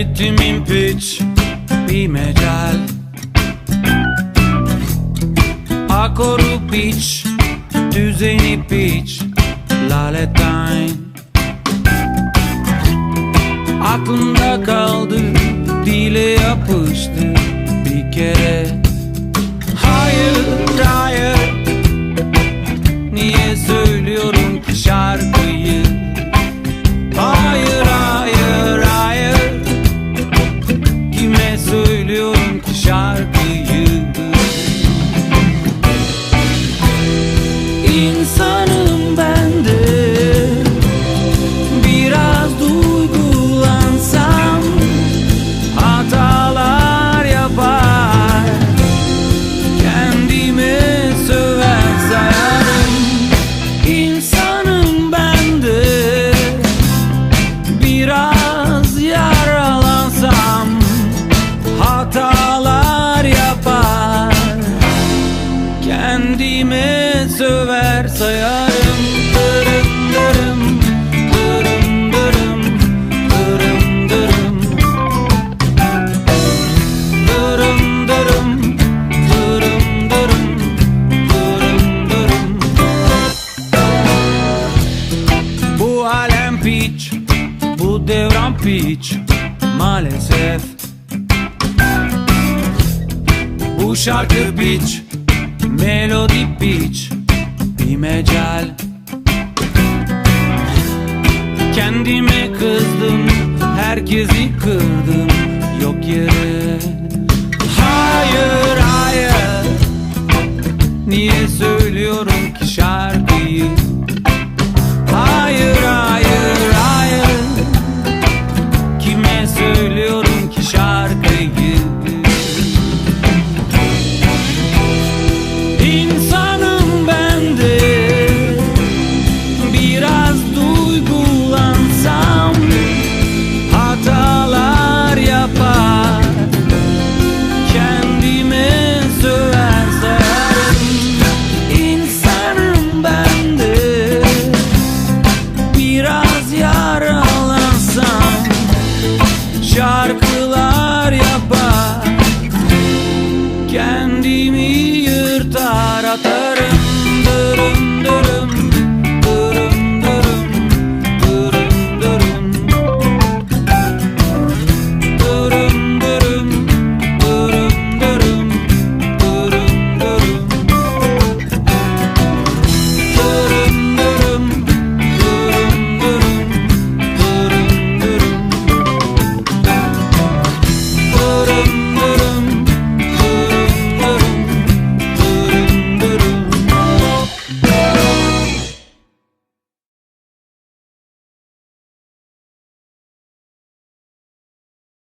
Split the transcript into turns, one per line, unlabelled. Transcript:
Ritmin piç Bir mecal. Akoru piç Düzeni piç Laletain Aklımda kaldı Dile yapıştı Bir kere sayarım Dırım dırım Dırım dırım Dırım dırım. Dırım dırım Dırım dırım Dırım dırım. Bu alem piç Bu devran piç Maalesef. Bu şarkı piç Melodi piç mecal. Kendime kızdım Herkesi kırdım. Yok yere. Hayır hayır. Niye söylüyorum